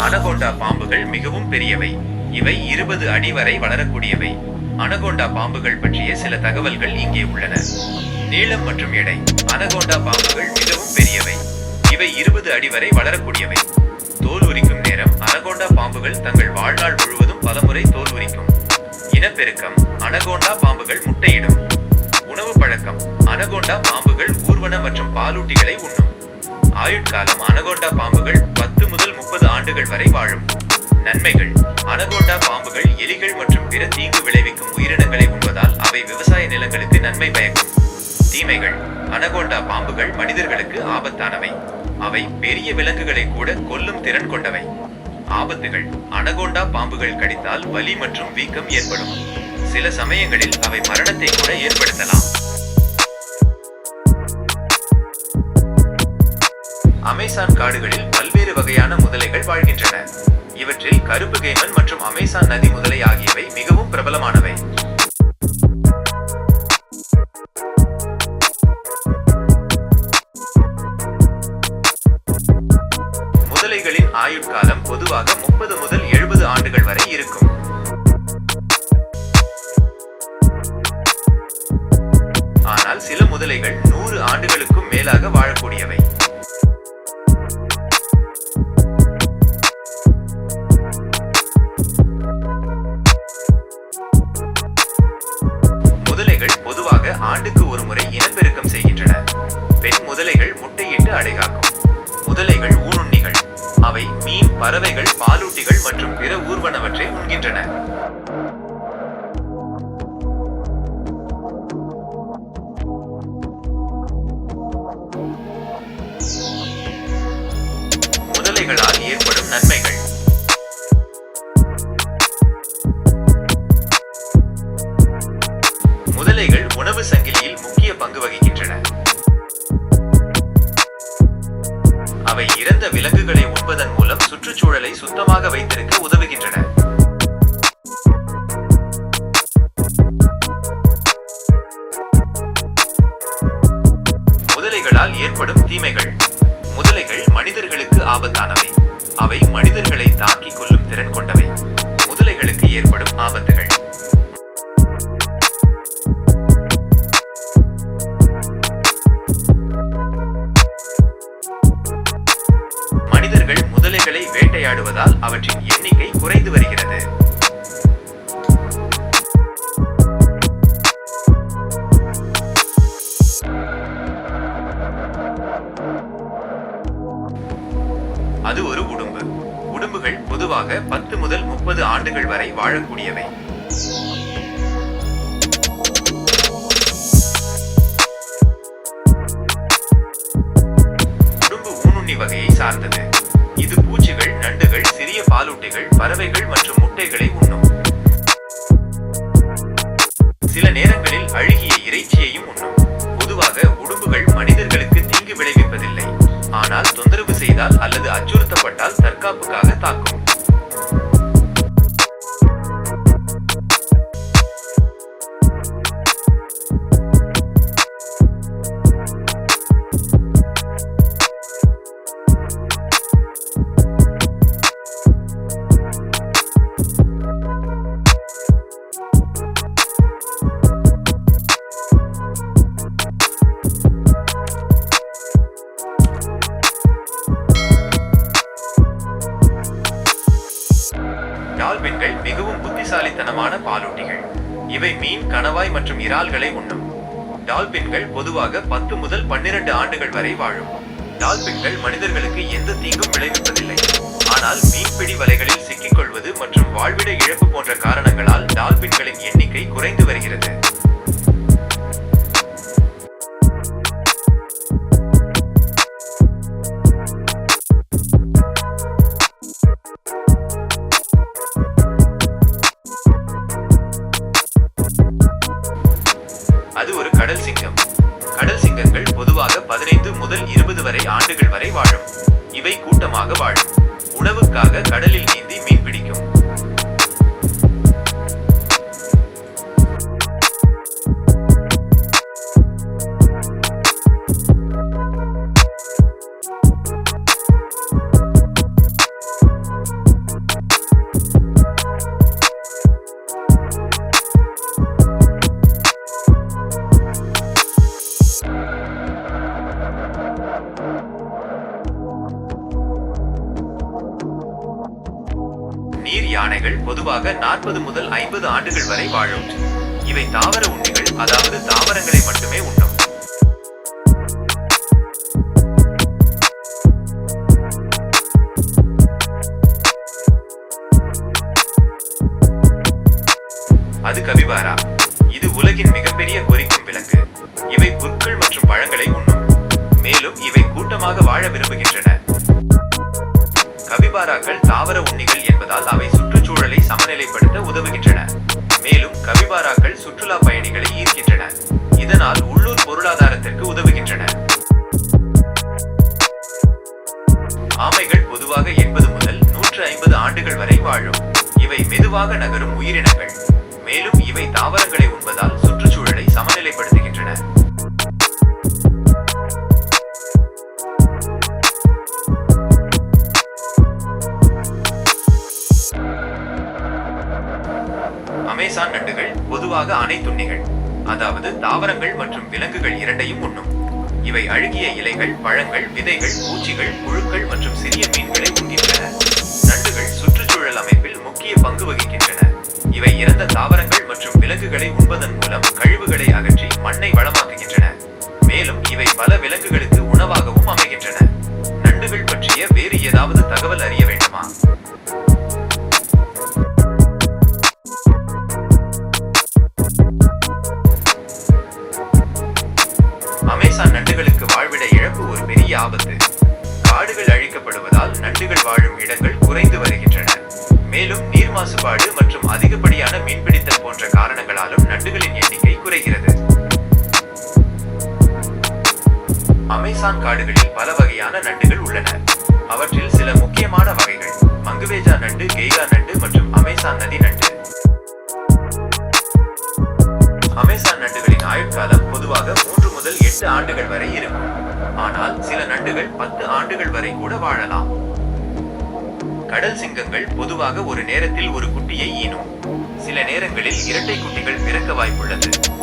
Anaconda பாம்புகள் மிகவும் பெரியவை. இவை இருபது அடி வரை வளரக்கூடியவை. அனகோண்டா பாம்புகள் பற்றிய சில தகவல்கள் இங்கே உள்ளன. நீளம் மற்றும் எடை. அனகோண்டா பாம்புகள் மிகவும் பெரியவை. இவை இருபது அடி வரை வளரக்கூடியவை. தோல் உரிக்கும் நேரம். அனகோண்டா பாம்புகள் தங்கள் வாழ்நாள் முழுவதும் பலமுறை தோல் உரிக்கும். இனப்பெருக்கம். அனகோண்டா பாம்புகள் முட்டையிடும். உணவு பழக்கம். அனகோண்டா பாம்புகள் ஊர்வன மற்றும் பாலூட்டிகளை உண்ணும். ஆயுட்காலம் அனகோண்டா பாம்புகள் பத்து முதல் முப்பது ஆண்டுகள் வரை வாழும். நன்மைகள். அனகோண்டா பாம்புகள் எலிகள் மற்றும் பிற தீங்கு விளைவிக்கும் உயிரினங்களை உண்பதால் அவை விவசாய நிலங்களுக்கு நன்மை பயக்கும். தீமைகள். அனகோண்டா பாம்புகள் மனிதர்களுக்கு ஆபத்தானவை. அவை பெரிய விலங்குகளை கூட கொல்லும் திறன் கொண்டவை. ஆபத்துகள். அனகோண்டா பாம்புகள் கடித்தால் வலி மற்றும் வீக்கம் ஏற்படும். சில சமயங்களில் அவை மரணத்தை கூட ஏற்படுத்தலாம். அமேசான் காடுகளில் பல்வேறு வகையான முதலைகள் வாழ்கின்றன. இவற்றில் கருப்பு கைமன் மற்றும் அமேசான் நதி முதலை ஆகியவை மிகவும் பிரபலமானவை. முதலைகளின் ஆயுட்காலம் பொதுவாக முப்பது முதல் எழுபது ஆண்டுகள் வரை இருக்கும். ஆனால் சில முதலைகள் நூறு ஆண்டுகளுக்கும் மேலாக வாழக்கூடியவை. பறவைகள் பாலூட்டிகள் மற்றும் பிற ஊர்வனவற்றை உண்கின்றன. முதலைகளால் ஏற்படும் நன்மைகள். முதலைகள் உணவு சங்கிலியில் முக்கிய பங்கு வகிக்கின்றன. அது ஒரு உடும்பு. உடும்புகள் பொதுவாக பத்து முதல் முப்பது ஆண்டுகள் வரை வாழக்கூடியவை. உடும்பு ஊனுண்ணி வகையை சார்ந்தது. இது பூச்சிகள் நண்டுகள் சிறிய பாலூட்டிகள் பறவைகள் மற்றும் முட்டைகளை உண்ணும். தொந்தரவு அல்லது அச்சுறுத்தப்பட்டால் தற்காப்புக்காக தாக்கும். இவை மீன் கணவாய் மற்றும் இறால்களை உண்ணும் டால்பின்கள் பொதுவாக பத்து முதல் பன்னிரண்டு ஆண்டுகள் வரை வாழும். டால்பின்கள் மனிதர்களுக்கு எந்த தீங்கும் விளைவிப்பதில்லை. ஆனால் மீன்பிடி வலைகளில் சிக்கிக்கொள்வது மற்றும் வாழ்விட இழப்பு போன்ற காரணங்களால் டால்பின்களின் எண்ணிக்கை குறைந்து வருகிறது. ஆண்டுகள் வரை வாழும். இவை கூட்டமாக வாழும். நீர் யானைகள் பொதுவாக நாற்பது முதல் ஐம்பது ஆண்டுகள் வரை வாழும். இவை தாவர உண்ணிகள் அதாவது தாவரங்களை மட்டுமே உண்ணும். அது கவிவாரா இது உலகின் மிகப்பெரிய கொறிக்கும் விலங்கு. இவை புற்கள் மற்றும் பழங்களை உண்ணும். மேலும் இவை கூட்டமாக வாழ விரும்புகின்றன. கபிபாராக்கள் தாவர உண்ணிகள் என்பதால் அவை சுற்றுச்சூழலை சமநிலைப்படுத்த உதவுகின்றன. மேலும் கபிபாராக்கள் சுற்றுலா பயணிகளை ஈர்க்கின்றன. இதனால் உள்ளூர் பொருளாதாரத்திற்கு உதவுகின்றன. ஆமைகள் பொதுவாக எண்பது முதல் நூற்று ஐம்பது ஆண்டுகள் வரை வாழும். இவை மெதுவாக நகரும் உயிரினங்கள். மேலும் இவை தாவரங்களை உண்பதால் சுற்றுச்சூழலை சமநிலைப்படுத்துகின்றன. பொதுவாக அனைத்துண்ணிகள் அதாவது தாவரங்கள் மற்றும் விலங்குகள் இரண்டையும் உண்ணும். இவை அழுகிய இலைகள் பழங்கள் விதைகள் பூச்சிகள் புழுக்கள் மற்றும் சிறிய மீன்களை உண்கின்றன. நண்டுகள் சுற்றுச்சூழல் அமைப்பில் முக்கிய பங்கு வகிக்கின்றன. இவை இறந்த தாவரங்கள் மற்றும் விலங்குகளை உண்பதன் மூலம் கழிவுகளை அகற்றி மண்ணை வளமாக்குகின்றன. மேலும் இவை பல விலங்குகளுக்கு உணவாகவும் அமைகின்றன. நண்டுகள் பற்றிய வேறு ஏதாவது தகவல் அறிய நீர் மாசுபாடு மற்றும் அதிகப்படியான மீன்பிடித்தல் போன்ற காரணங்களாலும் நண்டுகளின் எண்ணிக்கை குறைகிறது. அமேசான் காடுகளில் பல வகையான நண்டுகள் உள்ளன. அவற்றில் சில முக்கியமான வகைகள் மங்குவேஜா நண்டு கெய்கா நண்டு மற்றும் அமேசான் நதி நண்டு. அமேசான் நண்டுகளின் ஆயுட்காலம் பொதுவாக மூன்று முதல் எட்டு ஆண்டுகள் வரை இருக்கும். ஆனால் சில நண்டுகள் பத்து ஆண்டுகள் வரை கூட வாழலாம். கடல் சிங்கங்கள் பொதுவாக ஒரு நேரத்தில் ஒரு குட்டியை ஈனும். சில நேரங்களில் இரட்டை குட்டிகள் பிறக்க வாய்ப்புள்ளது.